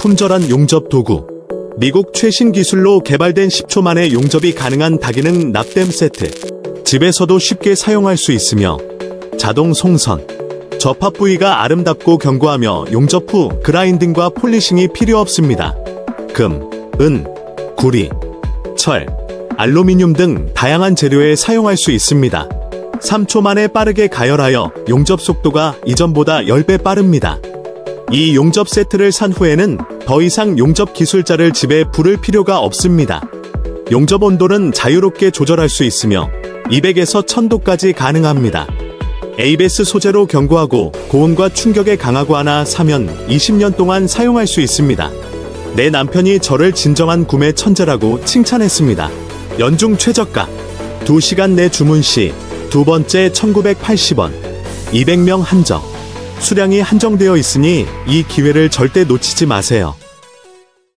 품절한 용접 도구. 미국 최신 기술로 개발된 10초 만에 용접이 가능한 다기능 납땜 세트. 집에서도 쉽게 사용할 수 있으며 자동 송선. 접합 부위가 아름답고 견고하며 용접 후 그라인딩과 폴리싱이 필요 없습니다. 금, 은, 구리, 철, 알루미늄 등 다양한 재료에 사용할 수 있습니다. 3초 만에 빠르게 가열하여 용접 속도가 이전보다 10배 빠릅니다. 이 용접 세트를 산 후에는 더 이상 용접 기술자를 집에 부를 필요가 없습니다. 용접 온도는 자유롭게 조절할 수 있으며 200에서 1000도까지 가능합니다. ABS 소재로 견고하고 고온과 충격에 강하고 하나 사면 20년 동안 사용할 수 있습니다. 내 남편이 저를 진정한 구매 천재라고 칭찬했습니다. 연중 최저가 2시간 내 주문 시 두 번째 1980원 200명 한정 수량이 한정되어 있으니 이 기회를 절대 놓치지 마세요.